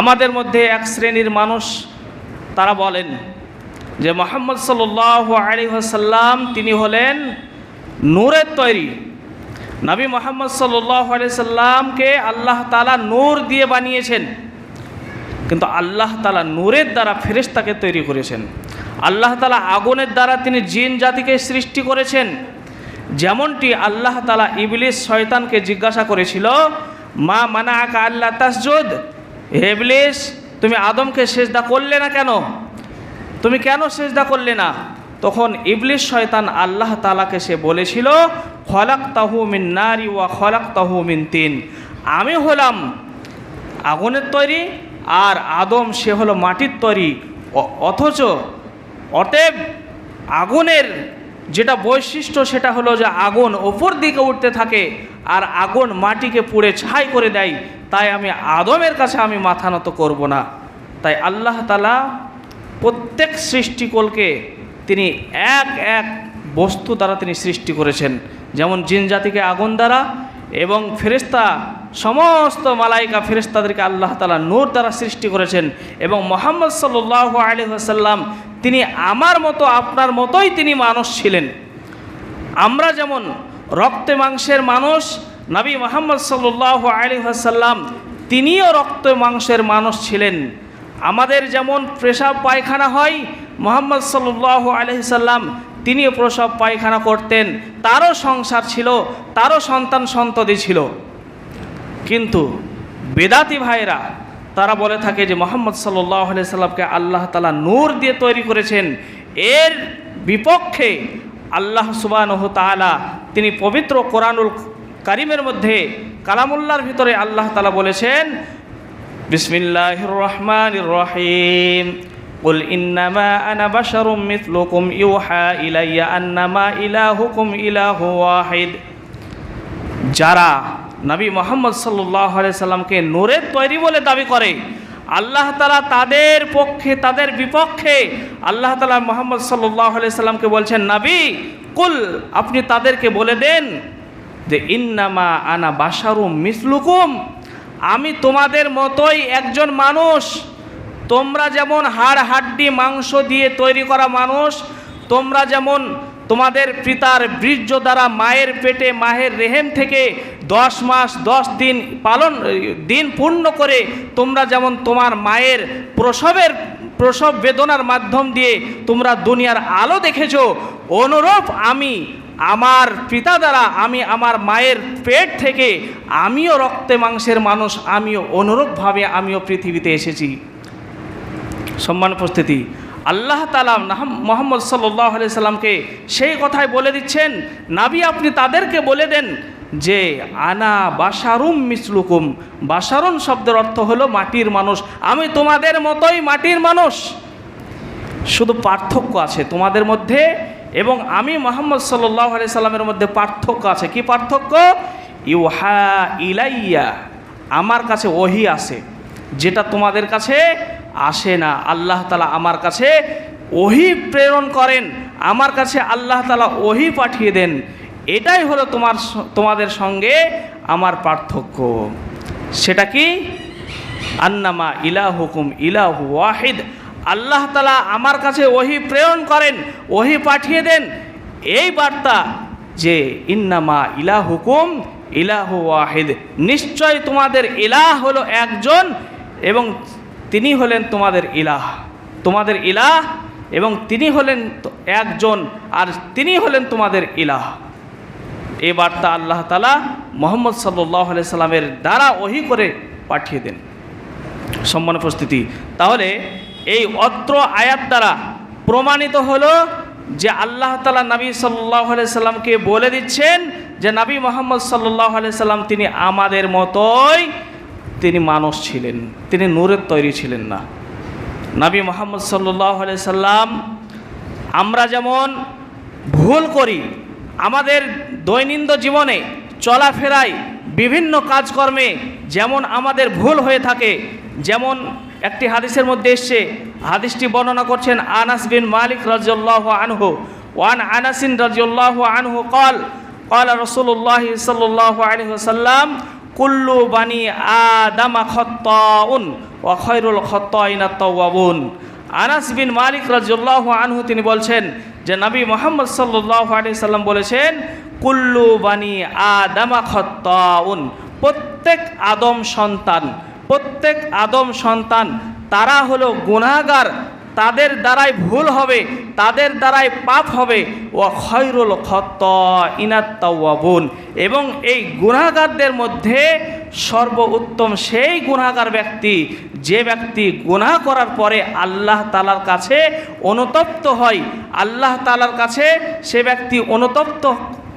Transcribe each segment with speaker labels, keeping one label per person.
Speaker 1: আমাদের মধ্যে এক শ্রেণির মানুষ, তারা বলেন যে মোহাম্মদ সাল্লাহ আলী সাল্লাম তিনি হলেন নূরের তৈরি। নবী মোহাম্মদ সাল্লাহ সাল্লামকে আল্লাহ তালা নূর দিয়ে বানিয়েছেন। কিন্তু আল্লাহ তালা নূরের দ্বারা ফেরেশতাকে তৈরি করেছেন। আল্লাহ তালা আগুনের দ্বারা তিনি জিন জাতিকে সৃষ্টি করেছেন। যেমনটি আল্লাহ তালা ইবলিস শয়তানকে জিজ্ঞাসা করেছিল, মা মানা আকা আল্লাহ তাসজুদ? হে ইবলিস, তুমি আদমকে সেজদা করলে না কেন? তুমি কেন সেজদা করলে না? তখন ইবলিস শয়তান আল্লাহ তালাকে সে বলেছিল খলাক তাহু মিন নারি ওয়া খলাক তাহু মিন তিন। আমি হলাম আগুনের তৈরি আর আদম সে হলো মাটির তৈরি অথচ অতএব আগুনের যেটা বৈশিষ্ট্য সেটা হলো যে আগুন ওপর দিকে উঠতে থাকে আর আগুন মাটিকে পুড়ে ছাই করে দেয়। তাই আমি আদমের কাছে আমি মাথা নত করব না। তাই আল্লাহ তালা প্রত্যেক সৃষ্টিকলকে তিনি এক এক বস্তু দ্বারা তিনি সৃষ্টি করেছেন। যেমন জিন জাতিকে আগুন দ্বারা এবং ফেরেস্তা সমস্ত মালাইকা ফেরেস্তাদেরকে আল্লাহ তালা নূর দ্বারা সৃষ্টি করেছেন এবং মোহাম্মদ সাল্লাহ আলী আসাল্লাম তিনি আমার মতো, আপনার মতোই তিনি মানুষ ছিলেন। আমরা যেমন রক্তে মাংসের মানুষ, নবী মোহাম্মদ সাল্লাহ আলী আসাল্লাম তিনিও রক্ত মাংসের মানুষ ছিলেন। আমাদের যেমন পেশাব পায়খানা হয়, মোহাম্মদ সাল্লাহ আলহিসাল্লাম তিনিও প্রসব পায়খানা করতেন। তারও সংসার ছিল, তারও সন্তান সন্ততি ছিল। কিন্তু বেদাতি ভাইরা তারা বলে থাকে যে মোহাম্মদ সাল্লাহ সাল্লামকে আল্লাহ তালা নূর দিয়ে তৈরি করেছেন এর বিপক্ষে আল্লাহ সুবাহ তালা তিনি পবিত্র কোরআনুল কারিমের মধ্যে কালামুল্লার ভিতরে আল্লাহ তালা বলেছেন বিসমিল্লাহ রহমান রহিম قل إنما أنا بشر مثلكم يوحى إلي أنما إلهكم إله واحد যারা নবী মোহাম্মদ সাল্লাহ সাল্লামকে নূরের তৈরি বলে দাবি করে। আল্লাহ তালা তাদের পক্ষে, তাদের বিপক্ষে আল্লাহ তালা মোহাম্মদ সাল্লাহ সাল্লামকে বলছেন, নাবি, কুল, আপনি তাদেরকে বলে দেন যে, ইন্নামা আনা বাসারু মিসলুকুম। আমি তোমাদের মতোই একজন মানুষ। তোমরা যেমন হাড়, হাড্ডি, মাংস দিয়ে তৈরি করা মানুষ, তোমরা যেমন তোমাদের পিতার বীর্য দ্বারা মায়ের পেটে মায়ের রেহেম থেকে দশ মাস, দশ দিন পালন, দিন পূর্ণ করে তোমরা যেমন তোমার মায়ের প্রসবের, প্রসব বেদনার মাধ্যম দিয়ে তোমরা দুনিয়ার আলো দেখেছ, অনুরূপ আমি, আমার পিতা দ্বারা আমি আমার মায়ের পেট থেকে আমিও রক্তে মাংসের মানুষ, আমিও অনুরূপভাবে আমিও পৃথিবীতে এসেছি। সম্মান উপস্থিতি। আল্লাহ তালা মোহাম্মদ সাল্লাহ আলি সাল্লামকে সেই কথাই বলে দিচ্ছেন, নাবি, আপনি তাদেরকে বলে দেন যে, আনা বাসারুম মিসলুকুম। বাসারুন শব্দের অর্থ হলো মাটির মানুষ। আমি তোমাদের মতোই মাটির মানুষ। শুধু পার্থক্য আছে তোমাদের মধ্যে এবং আমি মোহাম্মদ সাল্লাহ আলি সাল্লামের মধ্যে পার্থক্য আছে। কি পার্থক্য? ইউহা ইলাইয়া। আমার কাছে ওহি আছে, যেটা তোমাদের কাছে আসে না। আল্লাহ তালা আমার কাছে ওহি প্রেরণ করেন, আমার কাছে আল্লাহ তালা ওহি পাঠিয়ে দেন। এটাই হলো তোমার তোমাদের সঙ্গে আমার পার্থক্য। সেটা কি? আন্নামা ইলাহুকুম ইলাহু ওয়াহিদ। আল্লাহ তালা আমার কাছে ওহি প্রেরণ করেন, ওহি পাঠিয়ে দেন। এই বার্তা যে, ইন্নামা ইলাহুকুম ইলাহু ওয়াহিদ। নিশ্চয় তোমাদের ইলাহ হলো একজন এবং তিনি হলেন তোমাদের ইলাহ। তোমাদের ইলাহ এবং তিনি হলেন একজন আর তিনি হলেন তোমাদের ইলাহ। এই বার্তা আল্লাহ তালা মোহাম্মদ সাল্লাহ সাল্লামের দ্বারা ওহি করে পাঠিয়ে দেন। সম্মান উপস্থিতি, তাহলে এই অত্র আয়াত দ্বারা প্রমাণিত হলো যে আল্লাহ তালা নবী সাল্লাহ সাল্লামকে বলে দিচ্ছেন যে নবী মোহাম্মদ সাল্লাহ সাল্লাম তিনি আমাদের মতোই তিনি মানুষ ছিলেন, তিনি নূরের তৈরি ছিলেন না। নাবী মোহাম্মদ সাল্লি সাল্লাম, আমরা যেমন ভুল করি, আমাদের দৈনন্দিন জীবনে চলাফেরায় বিভিন্ন কাজকর্মে যেমন আমাদের ভুল হয়ে থাকে, যেমন একটি হাদিসের মধ্যে এসছে, হাদিসটি বর্ণনা করছেন আনাস বিন মালিক রাজ্লাহ আনহু, ওয়ান আনাসিন রাজ্লাহ আনহু কল কল রসুল্লাহ সাল্লাহ আলহ সাল্লাম কুল্লু বানি আদামা খত্তাউন ওয়া খয়রুল খত্তাইনা তাওয়াবুন। আনাস বিন মালিক রাদিয়াল্লাহু আনহু তিনি বলছেন যে, নবী মোহাম্মদ সাল্লাল্লাহু আলাইহি সাল্লাম বলেছেন, কুল্লু বানি আদামা খত্তাউন, প্রত্যেক আদম সন্তান, প্রত্যেক আদম সন্তান, তারা হলো গুনাহগার তাদের দ্বারাই ভুল হবে, তাদের দ্বারাই পাপ হবে। ও খৈরুল খত ইনাত্তাওয়াবুন এবং এই গুনাহগারদের মধ্যে সর্বোত্তম সেই গুনাহগার ব্যক্তি, যে ব্যক্তি গুনাহ করার পরে আল্লাহ তালার কাছে অনুতপ্ত হয়, আল্লাহ তালার কাছে সে ব্যক্তি অনুতপ্ত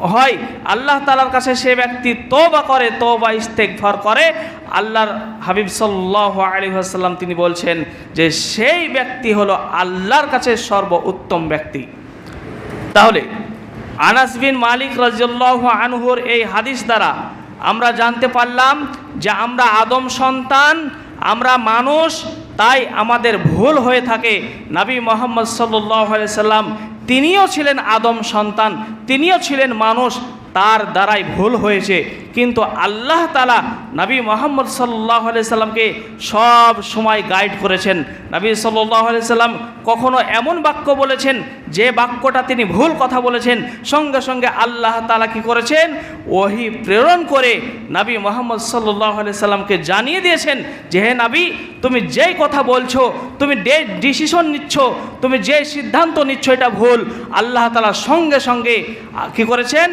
Speaker 1: হয়, আল্লাহ তালার কাছে সে ব্যক্তি তোবা করে তোবা ইস্তেকফার করে। আল্লাহর হাবিব সাল্লাহ আলী আসাল্লাম তিনি বলছেন যে, সেই ব্যক্তি হলো আল্লাহর কাছে সর্ব উত্তম ব্যক্তি। তাহলে, আনাস বিন মালিক রাজিয়াল্লাহ আনহুর এই হাদিস দ্বারা আমরা জানতে পারলাম যে, আমরা আদম সন্তান, আমরা মানুষ, তাই আমাদের ভুল হয়ে থাকে। নবী মোহাম্মদ সাল্লাহ সাল্লাম তিনিও ছিলেন আদম সন্তান তিনিও ছিলেন মানুষ। তার দ্বারাই ভুল হয়েছে। কিন্তু আল্লাহ তালা নবী মোহাম্মদ সাল্লাহ সাল্লামকে সব সময় গাইড করেছেন। নবী সাল্লাহ সাল্লাম কখনো এমন বাক্য বলেছেন, যে বাক্যটা তিনি ভুল কথা বলেছেন, সঙ্গে সঙ্গে আল্লাহ তালা কি করেছেন? ওহি প্রেরণ করে নবী মোহাম্মদ সাল্লাহ সাল্লামকে জানিয়ে দিয়েছেন যে, হে নাবি, তুমি যেই কথা বলছো, তুমি যে ডিসিশন নিচ্ছ, তুমি যে সিদ্ধান্ত নিচ্ছ, এটা ভুল। আল্লাহ তালা সঙ্গে সঙ্গে কি করেছেন?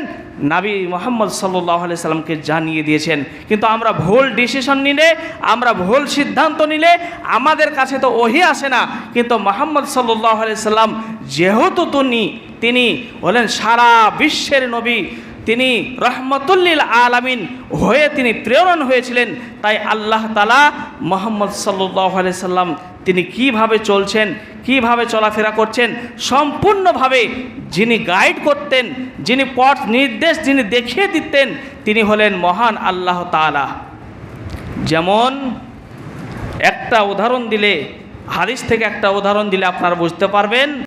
Speaker 1: নাবী মোহাম্মদ সাল্লাহ সাল্লামকে জানিয়ে দিয়েছেন, কিন্তু আমরা ভুল ডিসিশন নিলে, আমরা ভুল সিদ্ধান্ত নিলে, আমাদের কাছে তো ওহি আসে না। কিন্তু মোহাম্মদ সাল্লাহ সাল্লাম, যেহেতু তিনি তিনি হলেন সারা বিশ্বের নবী। তিনি রহমতুল্লিল আলামিন হয়ে তিনি প্রেরণ হয়েছিলেন। তাই আল্লাহ তালা মোহাম্মদ সাল্লাহ সাল্লাম তিনি কীভাবে চলছেন, কীভাবে চলাফেরা করছেন, সম্পূর্ণভাবে যিনি গাইড করতেন, যিনি পথ নির্দেশ যিনি দেখিয়ে দিতেন, তিনি হলেন মহান আল্লাহ তাআলা। যেমন একটা উদাহরণ দিলে, হাদিস থেকে একটা উদাহরণ দিলে আপনারা বুঝতে পারবেন